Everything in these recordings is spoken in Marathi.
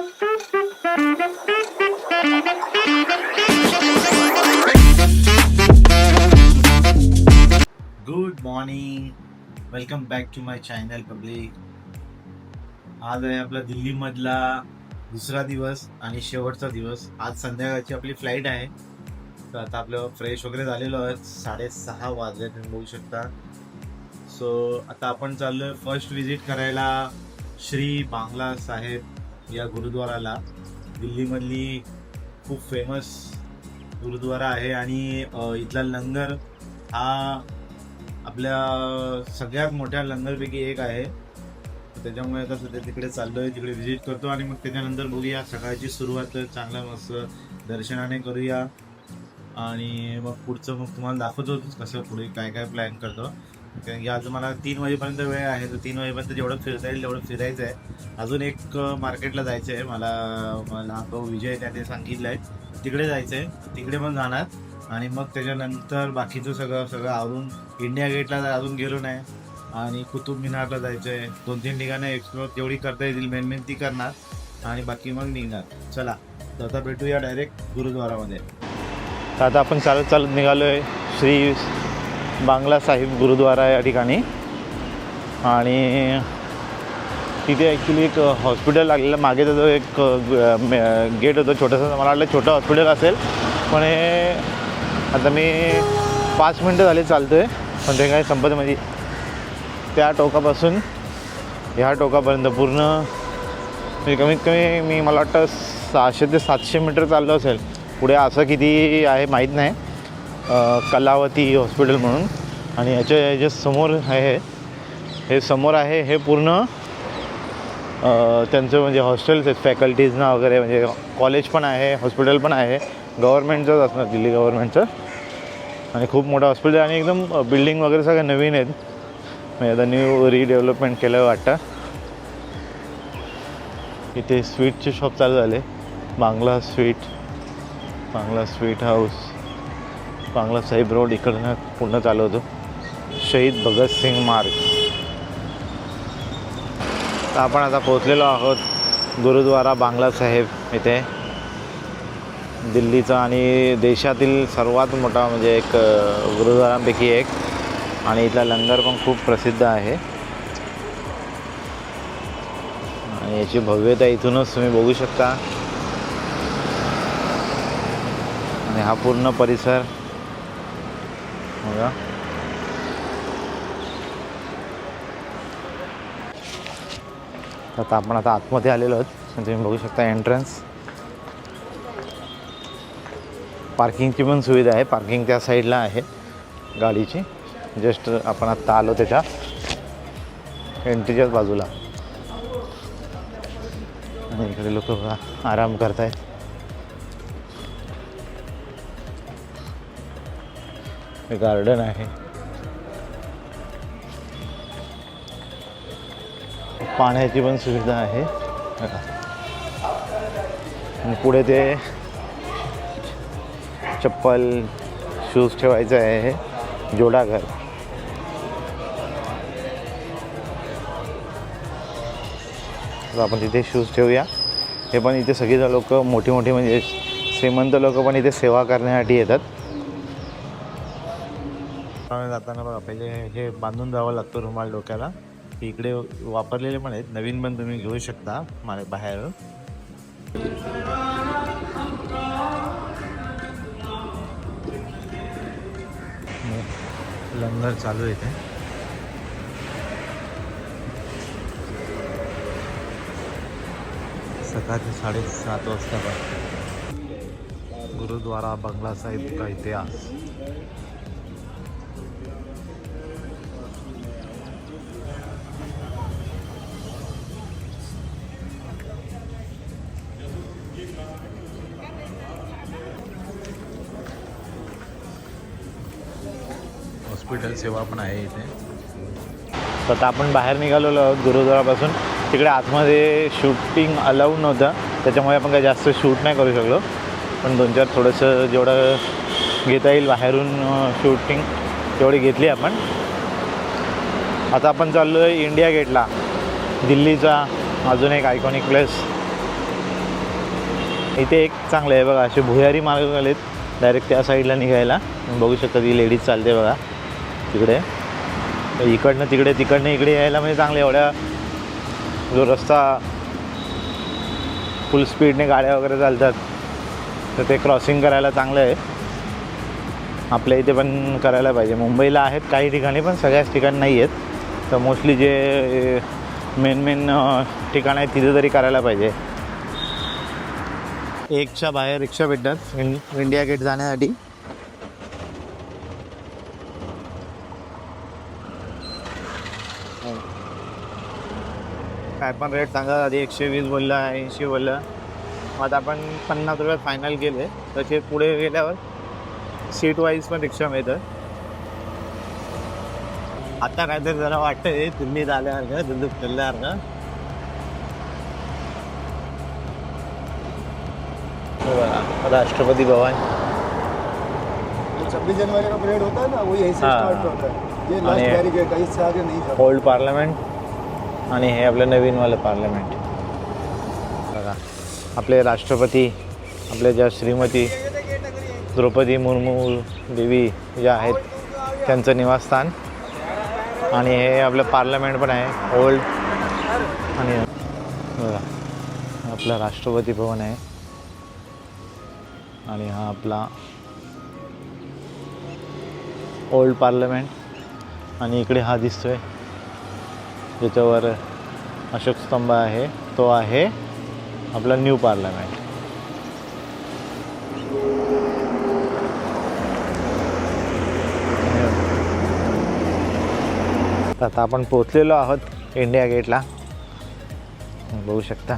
Good morning welcome back to my channel public आज आहे आपला दिल्लीमधला दुसरा दिवस आणि शेवटचा दिवस. आज संध्याकाळची आपली फ्लाईट आहे. तर आता आपलं फ्रेश वगैरे झालेलो आहे साडेसहा वाजले तुम्ही बघू शकता. सो आता आपण चाललोय फर्स्ट व्हिजिट करायला श्री बांगला साहेब. या गुरुद्वाराला. दिल्लीमधली खूप फेमस गुरुद्वारा आहे आणि इथला लंगर हा आपल्या सगळ्यात मोठ्या लंगरपैकी एक आहे. त्याच्यामुळे आता सध्या तिकडे चाललोय तिकडे व्हिजिट करतो आणि मग त्याच्यानंतर बघूया सकाळची सुरुवात चांगल्या मस्त दर्शनाने करूया. आणि मग पुढचं मग तुम्हाला दाखवतो कसं पुढे काय काय प्लॅन करतो. कारण की आज मला तीन वाजेपर्यंत वेळ आहे तर तीन वाजेपर्यंत जेवढं फिरता येईल तेवढं फिरायचं आहे. अजून एक मार्केटला जायचं आहे. मला मला भाऊ विजय त्याने सांगितलं आहे तिकडे जायचं आहे. तिकडे पण जाणार. आणि मग त्याच्यानंतर बाकीचं सगळं सगळं आवरून इंडिया गेटला अजून गेलो नाही. आणि कुतुब मिनारला जायचं आहे. दोन तीन ठिकाणं एक्सप्लोर जेवढी करता येतील मेन मेन ती करणार. आणि बाकी मग निघणार. चला तर आता भेटूया डायरेक्ट गुरुद्वारामध्ये. तर आता आपण चालत चालत निघालो आहे श्री बांगला साहिब गुरुद्वारा या ठिकाणी. आणि तिथे ॲक्च्युली एक हॉस्पिटल लागलेलं. मागे त्याचं एक गेट होतं छोटंसं. मला वाटलं छोटं हॉस्पिटल असेल. पण हे आता मी पाच मिनटं झाले चालतो आहे पण ते काय संपत म्हणजे त्या टोकापासून ह्या टोकापर्यंत पूर्ण. म्हणजे कमीत कमी मी मला वाटतं सहाशे ते सातशे मीटर चाललं असेल. पुढे असं किती आहे माहीत नाही. कलावती हॉस्पिटल म्हणून. आणि याच्या जे समोर आहे. हे समोर आहे हे पूर्ण त्यांचं म्हणजे हॉस्टेल्स आहेत फॅकल्टीजना वगैरे म्हणजे कॉलेज पण आहे हॉस्पिटल पण आहे. गव्हर्मेंटचंच असणार दिल्ली गव्हर्मेंटचं आणि खूप मोठं हॉस्पिटल आहे आणि एकदम बिल्डिंग वगैरे सगळं नवीन आहेत. म्हणजे आता न्यू रिडेव्हलपमेंट केलं वाटतं. इथे स्वीटचे शॉप चालू झाले. Bangla sweet Bangla sweet house Bangla Sahib road इकडनं पूर्ण चालू होतो. शहीद भगतसिंग मार्ग. तर आपण आता पोचलेलो आहोत गुरुद्वारा बांगला साहेब इथे. दिल्लीचा आणि देशातील सर्वात मोठा म्हणजे एक गुरुद्वारांपैकी एक. आणि इथला लंगर पण खूप प्रसिद्ध आहे. आणि याची भव्यता इथूनच तुम्ही बघू शकता. आणि हा पूर्ण परिसर बघा आता आपण आता आतमध्ये आलेलो आहोत तुम्ही बघू शकता एंट्रन्स पार्किंगची पण सुविधा आहे. पार्किंग त्या साईडला आहे. गाडीची. जस्ट आपण आत्ता आलो त्याच्या एंट्रीच्याच बाजूला. आणि इकडे लोक आराम करतायत. हे गार्डन आहे. पाण्याची पण सुविधा आहे. आणि पुढे ते चप्पल शूज ठेवायचं आहे. हे जोडाघर तर आपण तिथे शूज ठेवूया. हे पण इथे सगळीजण लोक मोठी मोठी म्हणजे श्रीमंत लोक पण इथे सेवा करण्यासाठी येतात. जाताना बघा पहिले हे बांधून जावं लागतं रुमाल डोक्याला. इकडे वापरलेले पण आहेत. नवीन पण तुम्ही घेऊ शकता मला बाहेर. लंगर चालू आहे ते सकाळचे साडेसात वाजता गुरुद्वारा बंगला साहिब का इतिहास? हॉस्पिटल सेवा पण आहे इथे. तर आता आपण बाहेर निघालेलो आहोत गुरुद्वारापासून. तिकडे आतमध्ये शूटिंग अलाऊड नव्हतं. त्याच्यामुळे आपण काही जास्त शूट नाही करू शकलो. पण दोन चार थोडंसं जेवढं घेता येईल बाहेरून शूटिंग तेवढी घेतली आपण. आता आपण चाललो आहे इंडिया गेटला. दिल्लीचा अजून एक आयकॉनिक प्लेस इथे एक चांगलं आहे बघा असे भुयारी मार्ग आलेत. डायरेक्ट त्या साईडला निघायला. बघू शकता ती लेडीज चालते बघा. तिकडे. इकडनं तिकडे तिकडनं इकडे यायला म्हणजे चांगलं एवढ्या जो रस्ता फुल स्पीडने गाड्या वगैरे चालतात तर ते क्रॉसिंग करायला चांगलं आहे. आपल्या इथे पण करायला पाहिजे. मुंबईला आहेत काही ठिकाणी पण सगळ्याच ठिकाणी नाही आहेत. तर मोस्टली जे मेन मेन ठिकाणं आहेत तिथे तरी करायला पाहिजे. एकच्या बाहेर रिक्षा भेटतात. इंडिया गेट जाण्यासाठी. काय पण रेट सांगा. आधी एकशे वीस बोलला ऐंशी बोलला. मग आता आपण पन्नास रुपयात फायनल केले. तसे पुढे गेल्यावर सीट वाईज पण रिक्षा मिळतं. आता काहीतरी जरा वाटतंय. दिल्लीत आल्यासारखं दिल्लीत फिरल्यासारखं राष्ट्रपती भवन. छब्बीस जनवरी का परेड होता है ना वो यहीं से। स्टार्ट होता. है ये लास्ट। बैरिकेड है इससे आगे नहीं जाता ओल्ड पार्लमेंट आणि हे आपलं नवीनवालं पार्लमेंट बघा आपले राष्ट्रपती आपल्या ज्या श्रीमती द्रौपदी मुर्मू देवी ज्या आहेत त्यांचं निवासस्थान. आणि हे आपलं पार्लमेंट पण आहे ओल्ड आणि बघा आपलं राष्ट्रपती भवन आहे. आणि हा आपला ओल्ड पार्लमेंट आणि इकडे हा दिसतोय. ज्याच्यावर अशोक स्तंभ आहे तो आहे आपला न्यू पार्लमेंट. आता आपण पोचलेलो आहोत इंडिया गेटला. बघू शकता.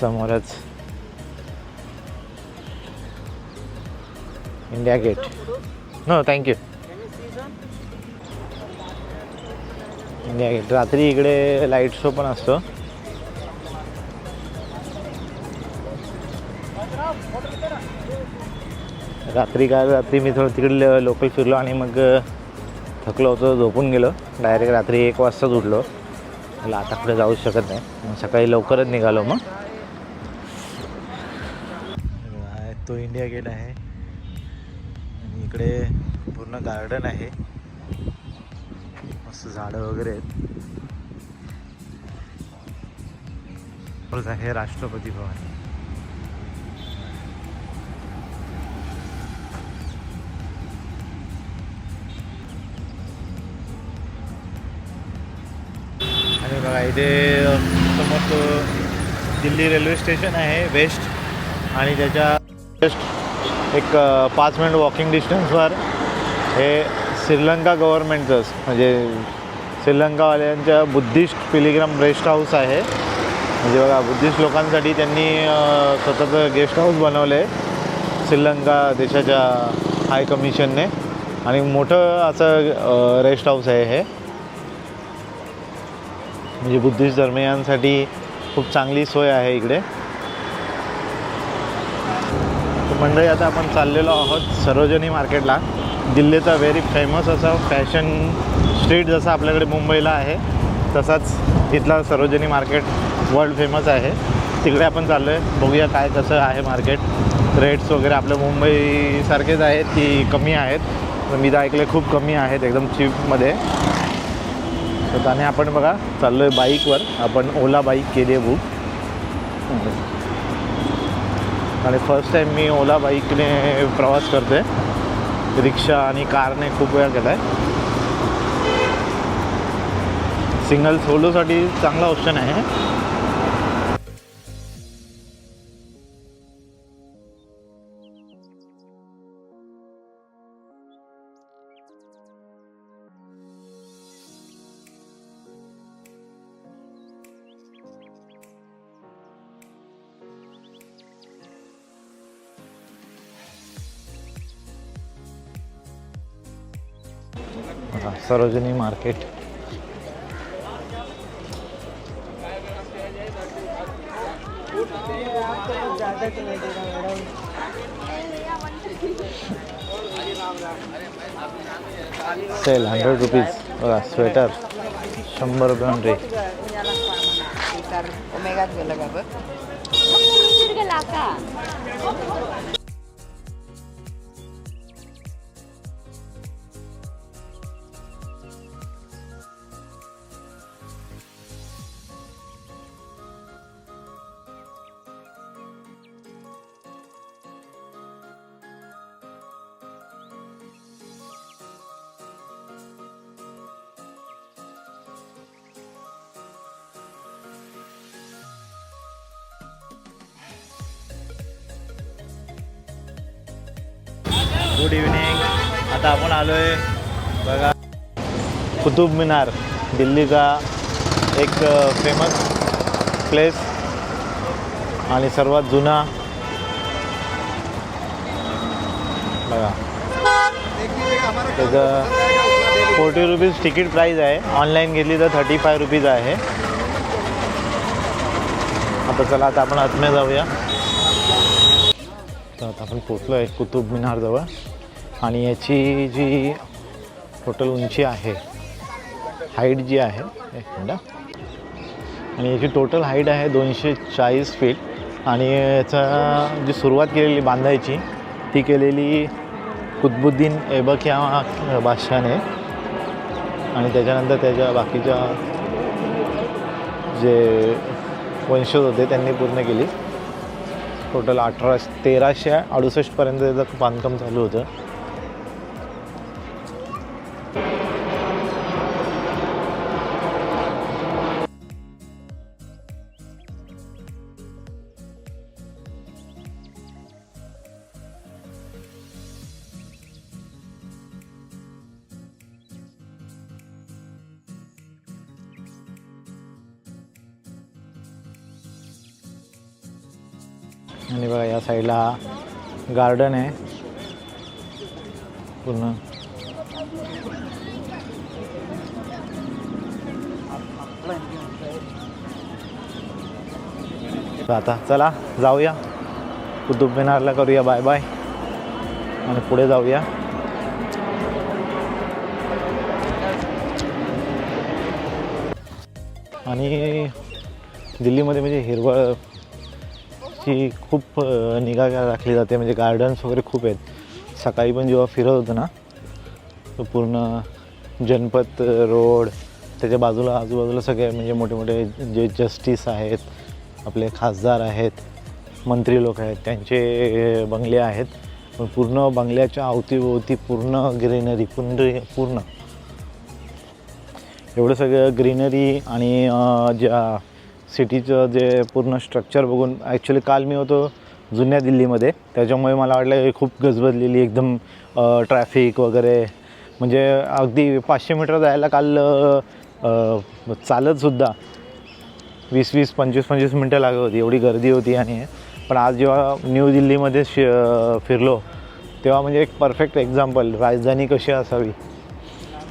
समोरच India gate. No thank you India रात्री इकडे लाइट शो पण असतो. रात्री काय रात्री मी थोडं तिकडे लोकल फिरलो आणि मग थकलो होतो झोपून गेलो. डायरेक्ट रात्री एक वाजताच उठलो. मला आता कुठे जाऊ शकत नाही. मग सकाळी लवकरच निघालो मग. तो इंडिया गेट आहे. आणि इकडे पूर्ण गार्डन आहे. मस्त झाडं वगैरे आहेत. हे राष्ट्रपती भवन. आणि बघा इथे समोर तो दिल्ली रेल्वे स्टेशन आहे वेस्ट. आणि त्याच्या जस्ट एक पाच मिनिट वॉकिंग डिस्टन्सवर हे श्रीलंका गव्हर्नमेंटचंच. म्हणजे श्रीलंकावाल्यांच्या बुद्धिस्ट पिलिग्रम रेस्ट हाऊस आहे. म्हणजे बघा बुद्धिस्ट लोकांसाठी त्यांनी स्वतःचं गेस्ट हाऊस बनवलं आहे श्रीलंका देशाच्या हाय कमिशनने. आणि मोठं असं रेस्ट हाऊस आहे हे. म्हणजे बुद्धिस्ट धर्मियांसाठी खूप चांगली सोय आहे इकडे. तर मंडळी आता आपण चाललेलो आहोत सरोजनी मार्केटला. दिल्लीचा व्हेरी फेमस असा फॅशन स्ट्रीट जसं आपल्याकडे मुंबईला आहे तसाच इथला सरोजनी मार्केट वर्ल्ड फेमस आहे. तिकडे आपण चाललो आहे बघूया काय कसं आहे मार्केट रेट्स वगैरे आपल्या मुंबईसारखेच आहेत की कमी आहेत. मी तर ऐकले खूप कमी आहेत एकदम चीपमध्ये तर त्याने आपण बघा चाललो आहे बाईकवर आपण ओला बाईक केली आहे बुक आणि फर्स्ट टाईम मी ओला बाईकने प्रवास करतो आहे रिक्षा आणि कारने खूप वेळा केला आहे सिंगल सोलोसाठी चांगला ऑप्शन आहे. Sarojini market. Sale hundred rupees बघा स्वेटर शंभर रुपये म्हणजे ओमेगा गेलं का बघ गुड इव्हिनिंग. आता आपण आलो आहे बघा. कुतुब मिनार दिल्लीचा एक फेमस प्लेस आणि सर्वात जुना. बघा. त्याचं फोर्टी रुपीज तिकीट प्राईज आहे. ऑनलाईन घेतली तर थर्टी फाय रुपीज आहे. आता चला आता आपण आतमध्ये जाऊया. तर आता आपण पोचलो आहे कुतुब मिनारजवळ आणि याची जी टोटल उंची आहे हाईट जी आहे एक मिनटं आणि याची टोटल हाईट आहे दोनशे चाळीस फीट आणि याचा जी सुरुवात केलेली बांधायची ती केलेली कुतबुद्दीन ऐबक या बादशाने आणि त्याच्यानंतर त्याच्या बाकीच्या जे वंशज होते त्यांनी पूर्ण केली. टोटल अठरा तेराशे अडुसष्टपर्यंत त्याचं बांधकाम चालू होतं. या साईडला गार्डन आहे. पूर्ण. आता चला जाऊया. कुतुब मिनारला करूया. Bye bye. आणि पुढे जाऊया. आणि दिल्लीमध्ये म्हणजे हिरवळ ची खूप निगा राखली जाते. म्हणजे गार्डन्स वगैरे खूप आहेत. सकाळी पण जेव्हा फिरत होतो ना तो पूर्ण जनपत रोड त्याच्या बाजूला आजूबाजूला सगळे म्हणजे मोठे मोठे जे जस्टिस आहेत आपले खासदार आहेत मंत्री लोक आहेत त्यांचे बंगले आहेत. पण पूर्ण बंगल्याच्या अवतीभोवती पूर्ण ग्रीनरी पूर्ण पूर्ण. एवढं सगळं ग्रीनरी आणि ज्या सिटीचं जे पूर्ण स्ट्रक्चर बघून ॲक्च्युली काल मी होतो जुन्या दिल्लीमध्ये. त्याच्यामुळे मला वाटलं खूप गजबजलेली एकदम ट्रॅफिक वगैरे. म्हणजे अगदी पाचशे मीटर जायला काल चालतसुद्धा वीस वीस पंचवीस पंचवीस मिनटं लागत होती. एवढी गर्दी होती आणि पण आज जेव्हा न्यू दिल्लीमध्ये शि फिरलो तेव्हा म्हणजे एक परफेक्ट एक्झाम्पल राजधानी कशी असावी?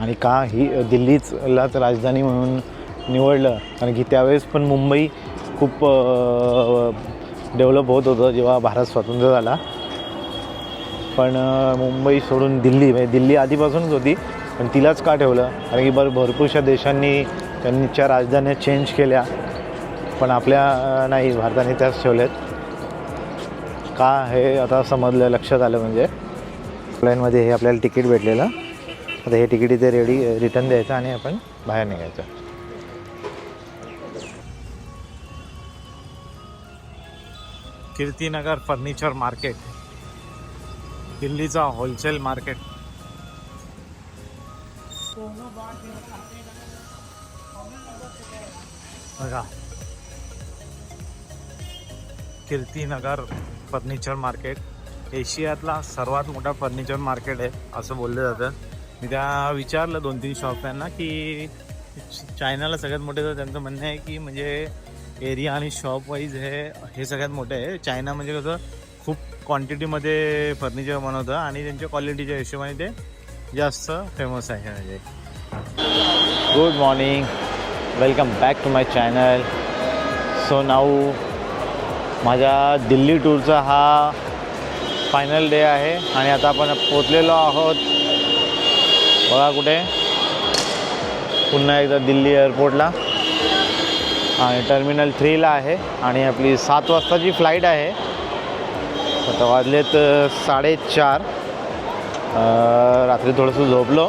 आणि का ही दिल्लीचलाच राजधानी म्हणून निवडलं. कारण की त्यावेळेस पण मुंबई खूप डेव्हलप होत होतं जेव्हा भारत स्वतंत्र झाला. पण मुंबई सोडून दिल्ली म्हणजे दिल्ली आधीपासूनच होती. पण तिलाच का ठेवलं? कारण की भर भरपूरशा देशांनी त्यांच्या राजधान्या चेंज केल्या. पण आपल्या नाही भारताने त्याच ठेवल्यात का हे आता समजलं लक्षात आलं म्हणजे. ऑनलाईनमध्ये हे आपल्याला तिकीट भेटलेलं. आता हे तिकीट इथे रेडी रिटर्न द्यायचं आणि आपण बाहेर निघायचं. कीर्तीनगर फर्निचर मार्केट दिल्लीचा होलसेल मार्केट. बघा. Kirtinagar furniture market. एशियातला सर्वात मोठा फर्निचर मार्केट आहे असं बोललं जातं. मी त्या विचारलं दोन तीन शॉप त्यांना की चायनाला सगळ्यात मोठे तर त्यांचं म्हणणं आहे की म्हणजे एरिया आणि शॉप वाईज हे हे सगळ्यात मोठं आहे. चायना म्हणजे कसं खूप क्वांटिटीमध्ये फर्निचर बनवतं आणि त्यांच्या क्वालिटीच्या हिशोबाने ते जास्त फेमस आहे म्हणजे. Good morning welcome back to my channel so now माझ्या दिल्ली टूरचा हा फायनल डे आहे आणि आता आपण पोचलेलो आहोत. बघा कुठे. पुन्हा एकदा दिल्ली एअरपोर्टला आणि टर्मिनल थ्रीला आहे आणि आपली सात वाजताची फ्लाईट आहे. आता वाजलेत साडेचार. रात्री थोडंसं झोपलो.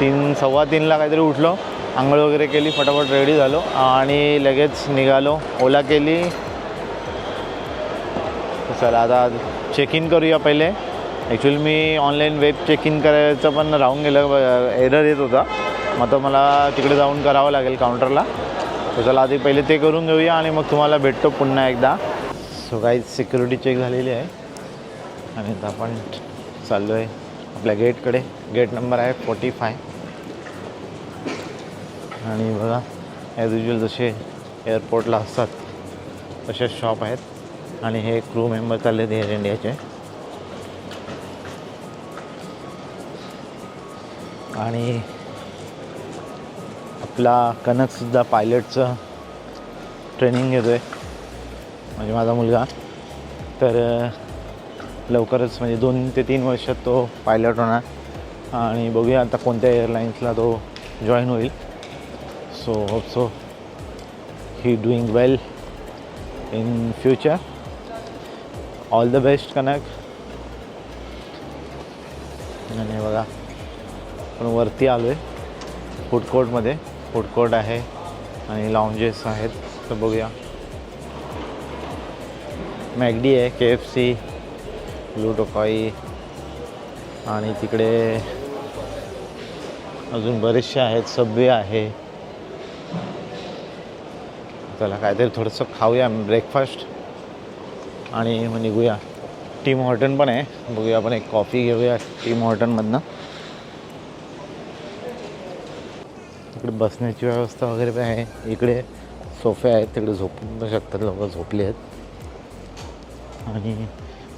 तीन सव्वा तीनला काहीतरी उठलो. आंघोळ वगैरे केली फटाफट रेडी झालो आणि लगेच निघालो. ओला केली. चला आता चेक इन करूया पहिले. ॲक्च्युली मी ऑनलाईन वेब चेक इन करायचं पण राहून गेलं एरर येत होता. मग तो मला तिकडे जाऊन करावं लागेल काउंटरला तर चला आधी पहिले ते करून घेऊया आणि मग तुम्हाला भेटतो पुन्हा एकदा. सो काही सिक्युरिटी चेक झालेली आहे. आणि आता आपण चाललो आहे आपल्या गेटकडे. गेट नंबर आहे फोर्टी फाय आणि बघा ॲज युजल जसे एअरपोर्टला असतात तसेच शॉप आहेत. आणि हे क्रू मेंबर चालले आहेत एअर इंडियाचे आणि आपला कनकसुद्धा पायलटचं ट्रेनिंग घेतो आहे म्हणजे माझा मुलगा. तर लवकरच म्हणजे दोन ते तीन वर्षात तो पायलट होणार. आणि बघूया आता कोणत्या एअरलाईन्सला तो जॉईन होईल. So hope so he doing well in future all the best Kanak. आणि बघा आपण वरती आलो आहे फूड कोर्टमध्ये फूड कोर्ट आहे आणि लाऊंजेस आहेत. तर बघूया. मॅगडी आहे के एफ सी ब्लू आणि तिकडे अजून बरेचसे आहेत सबवे आहे. चला काहीतरी थोडंसं खाऊया ब्रेकफास्ट आणि मग निघूया. टीम हॉर्टन पण आहे. बघूया आपण एक कॉफी घेऊया टीम हॉर्टनमधनं इकडे बसण्याची व्यवस्था वगैरे पण आहे. इकडे सोफे आहेत तिकडे झोपून पण शकतात लोक झोपले आहेत. आणि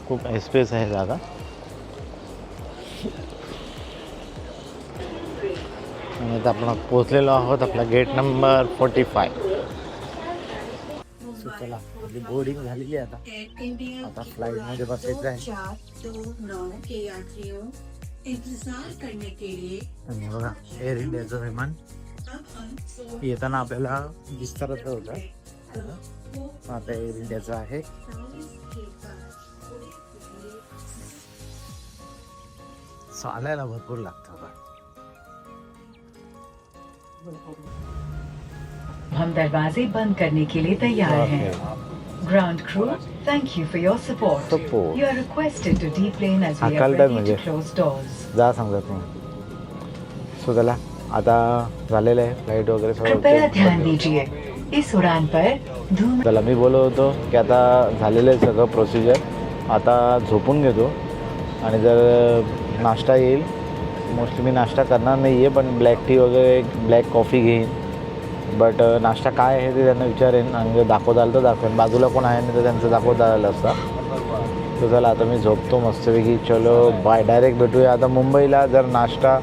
खूप एस्पेस आहे जागा. आणि आता आपण पोचलेलो आहोत आपला गेट नंबर फोर्टी फाय चला आपली बोर्डिंग झालेली आहे आता. आता फ्लाईटमध्ये बसायचं आहे. आणि बघा एअर इंडियाचं विमान. येताना आपल्याला विस्ताराचं होतं आता एअर इंडियाचं आहे. चालायला भरपूर लागतं बघा. हम दरवाजे बंद करने के लिए तैयार हैं। Ground crew thank you for your support you are requested to we are हाकलतात ready म्हणजे. to close doors. जा सांगतात मी सो त्याला आता झालेलं आहे फ्लाईट वगैरे सगळं त्याला मी बोलत होतो की आता झालेलं आहे सगळं प्रोसिजर आता झोपून घेतो. आणि जर नाश्ता येईल मोस्टली मी नाश्ता करणार नाही आहे पण ब्लॅक टी वगैरे ब्लॅक कॉफी घेईन. बट नाश्ता काय आहे ते त्यांना विचारेन आणि जर दाखवता आलं तर दाखवेन. बाजूला कोण आहे नाही तर त्यांचं दाखवता आलं असता. तर चला आता मी झोपतो मस्तपैकी. चलो बाय डायरेक्ट भेटूया. आता मुंबईला जर नाश्ता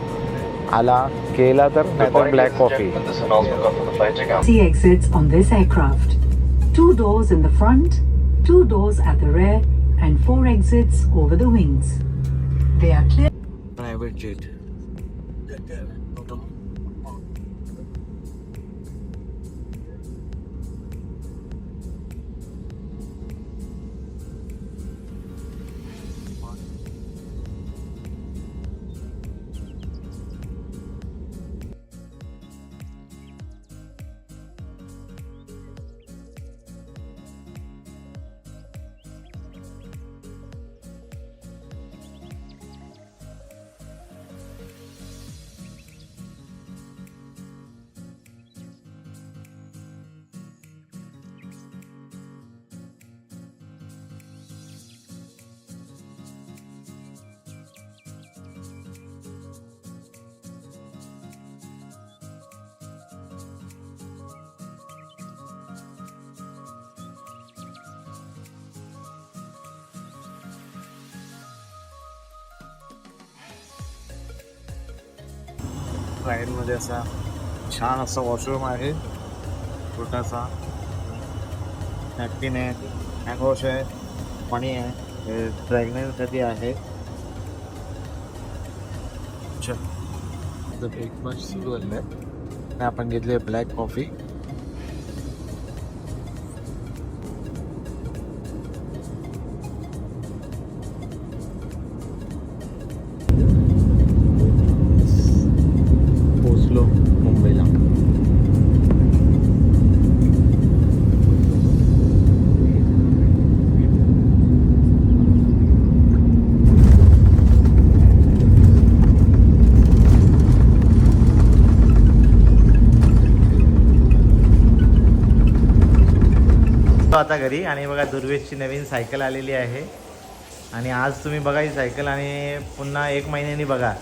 आला Kale Black Coffee. See exits on this aircraft. Two doors in the front, two doors at the rear, and four exits over the wings. They are clear. Private jet. साईडमध्ये असा छान असा वॉशरूम आहे. छोटासा. नॅपकिन आहे हँडवॉश आहे. पाणी आहे. हे आहे. ब्रेकफास्ट सुरू आहे. आणि आपण घेतली ब्लॅक कॉफी घरी. आणि बघा दुर्वेशची नवीन सायकल आलेली आहे. आणि आज तुम्ही बघा ही सायकल आणि पुन्हा एक महिन्यानी बघा.